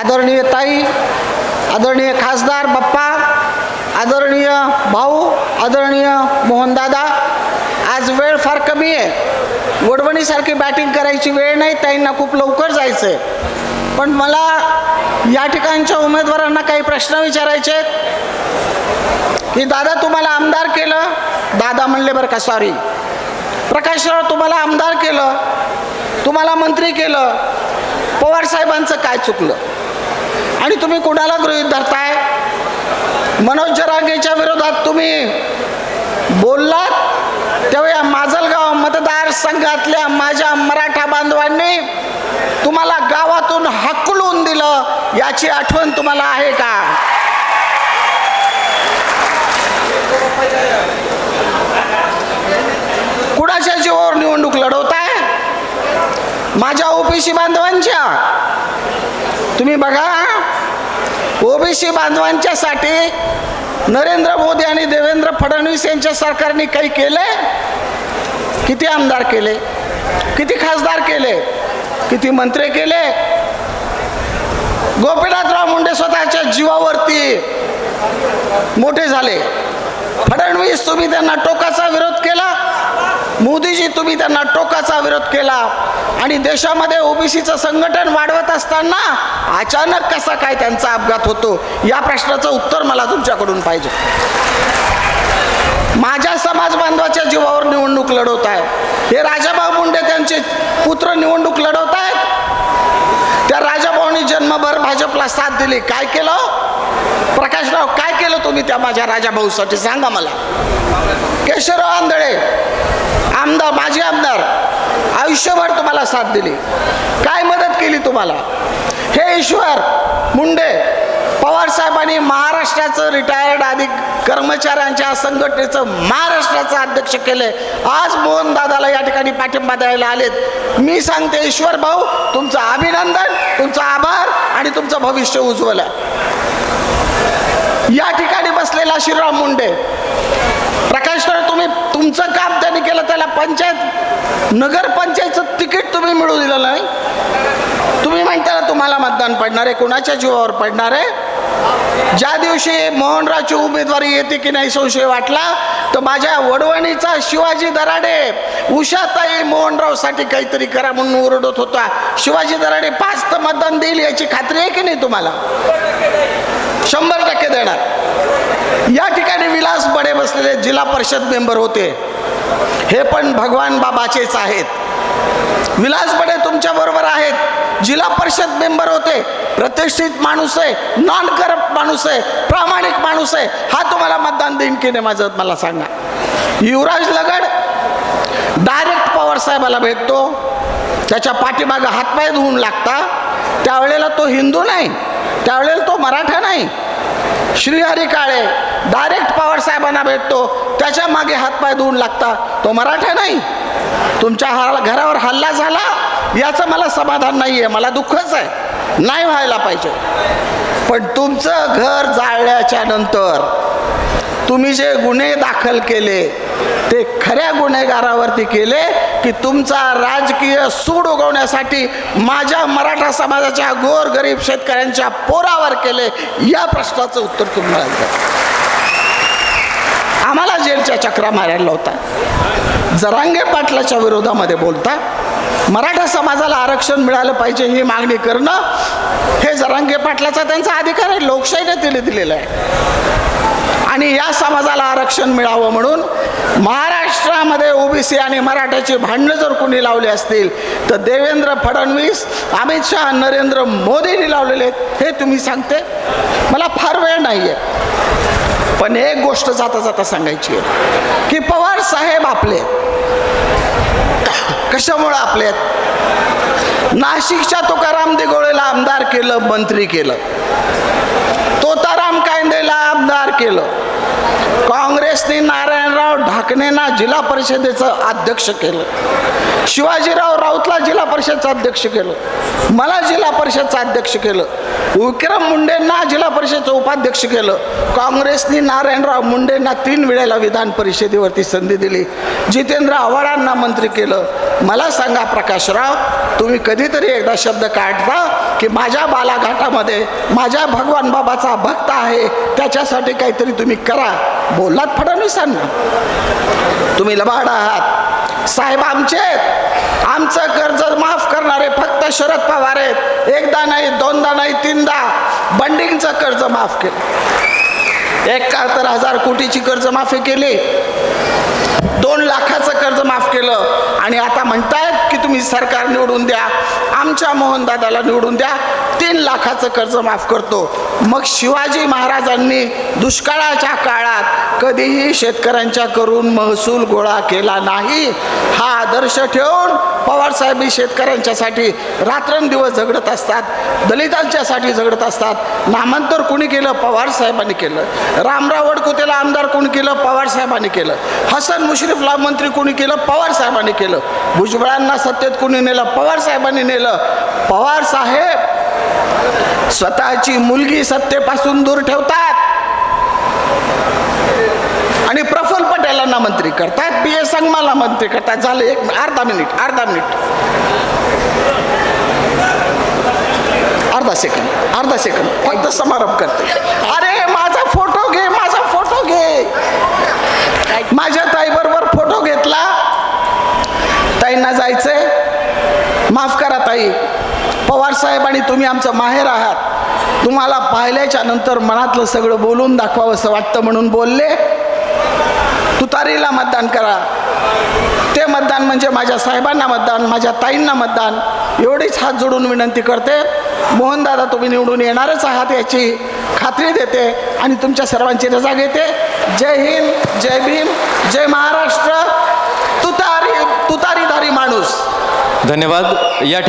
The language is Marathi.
आदरणीय ताई आदरणीय खासदार बाप्पा आदरणीय भाऊ आदरणीय मोहनदादा आज वेळ फार कमी आहे. वडवणीसारखी बॅटिंग करायची वेळ नाही ताईंना खूप लवकर जायचं आहे पण मला या ठिकाणच्या उमेदवारांना काही प्रश्न विचारायचे आहेत. की दादा तुम्हाला आमदार केलं? दादा म्हणले बरं का सॉरी प्रकाशराव तुम्हाला आमदार केलं? तुम्हाला मंत्री केलं? पवार साहेबांचं काय चुकलं? आणि तुम्ही कुणाला गृहीत धरताय? मनोज जरांगेच्या विरोधात तुम्ही बोललात? तेव्हा या माजलगाव मतदारसंघातल्या माझ्या मराठा बांधवांनी तुम्हाला गावातून हकलून दिलं याची आठवण तुम्हाला आहे का? कुणाच्या जीवावर निवडणूक लढवताय? माझ्या ओपीसी बांधवांच्या. तुम्ही बघा. ओबीसी बांधवांच्यासाठी नरेंद्र मोदी आणि देवेंद्र फडणवीस यांच्या सरकारने काही केले किती आमदार केले? किती खासदार केले? किती मंत्री केले? गोपीनाथराव मुंडे स्वतःच्या जीवावरती मोठे झाले. फडणवीस तुम्ही त्यांना टोकाचा विरोध केला? मोदीजी तुम्ही त्यांना टोकाचा विरोध केला आणि देशामध्ये ओबीसीचं संघटन वाढवत असताना अचानक कसा काय त्यांचा अपघात होतो या प्रश्नाचं उत्तर मला तुमच्याकडून पाहिजे. माझ्या समाज बांधवाच्या जीवावर निवडणूक लढवत आहे. हे राजाभाऊ मुंडे त्यांचे पुत्र निवडणूक लढवत आहेत. त्या राजाभाऊनी जन्मभर भाजपला साथ दिली. काय केलं? प्रकाशराव काय केलं तुम्ही त्या माझ्या राजाभाऊसाठी? सांगा मला. केशवराव आंधळे आमदार माजी आमदार आयुष्यभर तुम्हाला साथ दिली. काय मदत केली तुम्हाला? हे ईश्वर मुंडे पवार साहेबांनी महाराष्ट्राचं रिटायर्ड आधी कर्मचाऱ्यांच्या संघटनेचं महाराष्ट्राचं अध्यक्ष केले. आज मोहन दादाला या ठिकाणी पाठिंबा द्यायला आलेत. मी सांगते ईश्वर भाऊ तुमचं अभिनंदन तुमचा आभार आणि तुमचं भविष्य उज्ज्वल आहे. या ठिकाणी बसलेला श्रीराम मुंडे प्रकाश तुम्ही तुमचं काम त्यांनी केलं त्याला नगरपंचायतचं तिकीट तुम्ही मिळू दिलं नाही. तुम्ही म्हणता ना तुम्हाला मतदान पडणार आहे कोणाच्या जीवावर पडणार आहे? ज्या दिवशी मोहनरावची उमेदवारी येते की नाही संशय वाटला तर माझ्या वडवणीचा शिवाजी दराडे उषाताई मोहनरावसाठी काहीतरी करा म्हणून ओरडत होता. शिवाजी दराडे पाच तर मतदान देईल याची खात्री आहे की नाही तुम्हाला? शंभर टक्के देणार. या ठिकाणी विलास बडे बसलेले जिल्हा परिषद मेंबर होते. हे पण भगवान बाबाचेच आहेत. विलास बडे तुमच्या बरोबर आहेत. जिल्हा परिषद मेंबर होते. प्रतिष्ठित माणूस आहे. नॉन करप्ट माणूस आहे. प्रामाणिक माणूस आहे. हा तुम्हाला मतदान देईन की नाही माझं मला सांगा. युवराज लगड डायरेक्ट पवार साहेबाला भेटतो. त्याच्या पाठीमागं हातपाय धुवून लागता. त्यावेळेला तो हिंदू नाही. त्यावेळेला तो मराठा नाही. श्रीहरी काळे डायरेक्ट पवार साहेबांना भेटतो. त्याच्यामागे हातपाय धुवून लागता. तो मराठा नाही. तुमच्या हा घरावर हल्ला झाला याचं मला समाधान नाही आहे मला दुःखच आहे. नाही व्हायला पाहिजे. पण तुमचं घर जाळल्याच्या नंतर तुम्ही जे गुन्हे दाखल केले ते खऱ्या गुन्हेगारावरती केले की तुमचा राजकीय सूड उगवण्यासाठी माझ्या मराठा समाजाच्या गोरगरीब शेतकऱ्यांच्या पोरावर केले या प्रश्नाचं उत्तर तुम्हाला द्या. आम्हाला जेलच्या चक्रा मारायला होता जरांगे पाटलाच्या विरोधामध्ये बोलता मराठा समाजाला आरक्षण मिळालं पाहिजे ही मागणी करणं हे जरांगे पाटलाचा त्यांचा अधिकार आहे लोकशाहीने दिले दिलेला आहे आणि या समाजाला आरक्षण मिळावं म्हणून महाराष्ट्रामध्ये ओबीसी आणि मराठ्याची भांडणं जर कोणी लावली असतील तर देवेंद्र फडणवीस अमित शहा नरेंद्र मोदींनी लावलेले आहेत हे तुम्ही सांगते. मला फार वेळ नाही आहे पण एक गोष्ट जाता जाता सांगायची आहे की पवार साहेब आपले कशामुळं आपले आहेत? नाशिकच्या तुकाराम दिगोळेला आमदार केलं मंत्री केलं. तोताराम कायंदेला आमदार केलं. काँग्रेसने नारायणराव ढाकणेंना जिल्हा परिषदेचं अध्यक्ष केलं. शिवाजीराव राऊतला जिल्हा परिषदचं अध्यक्ष केलं. मला जिल्हा परिषदचं अध्यक्ष केलं. विक्रम मुंडेंना जिल्हा परिषदचं उपाध्यक्ष केलं. काँग्रेसने नारायणराव मुंडेंना तीन वेळेला विधान परिषदेवरती संधी दिली. जितेंद्र आव्हाडांना मंत्री केलं. मला सांगा प्रकाशराव तुम्ही कधीतरी एकदा शब्द काढता की माझ्या बालाघाटामध्ये माझ्या भगवान बाबाचा भक्त आहे त्याच्यासाठी काहीतरी तुम्ही करा. हो, बोललात फडणवीसांना तुम्ही लबाड आहात. साहेब आमचे आहेत. आमचं कर्ज माफ करणारे फक्त शरद पवार आहेत. एकदा नाही दोनदा नाही तीनदा बंडिंगचं कर्ज माफ केलं. एकाहत्तर हजार कोटीची कर्जमाफी केली. दोन लाखाचं कर्ज माफ केलं. आणि आता म्हणतायत की तुम्ही सरकार निवडून द्या. आमच्या मोहनदादाला निवडून द्या. तीन लाखाचं कर्ज माफ करतो. मग शिवाजी महाराजांनी दुष्काळाच्या काळात कधीही शेतकऱ्यांच्या करून महसूल गोळा केला नाही. हा आदर्श ठेवून पवारसाहेब शेतकऱ्यांच्यासाठी रात्रंदिवस झगडत असतात दलितांच्यासाठी झगडत असतात. नामांतर कोणी केलं? पवारसाहेबांनी केलं. रामराव वडकुतेला आमदार कोणी केलं? पवारसाहेबांनी केलं. हसन मुश्रीफला मंत्री कोणी केलं? पवारसाहेबांनी केलं. भुजबळांना सत्तेत कोणी नेलं? पवार साहेबांनी नेलं. पवार साहेब स्वतःची मुलगी सत्तेपासून दूर ठेवतात. आणि प्रफुल्ल पटेलांना मंत्री करतात. पी एस संगमाला मंत्री करतात. झालं एक अर्धा मिनिट अर्धा मिनिट. अर्धा सेकंद अर्धा सेकंद फक्त समारंभ करते. अरे माझा फोटो घे माझा फोटो घे. माझ्या ताईबरोबर फोटो घेतला. ताईंना जायचंय. माफ करा ताई. पवार आणि तुम्ही आमचं माहेर आहात. तुम्हाला पाहिल्याच्या नंतर मनातलं सगळं बोलून दाखवावं असं वाटतं म्हणून बोलले. तुतारीला मतदान करा. ते मतदान म्हणजे माझ्या साहेबांना मतदान माझ्या ताईंना मतदान. एवढीच हात जोडून विनंती करते. मोहनदादा तुम्ही निवडून येणारच आहात याची खात्री देते आणि तुमच्या सर्वांची रजा घेते. जय हिंद जय भीम जय महाराष्ट्र. तुतारी तुतारीधारी माणूस. धन्यवाद. या ठिकाणी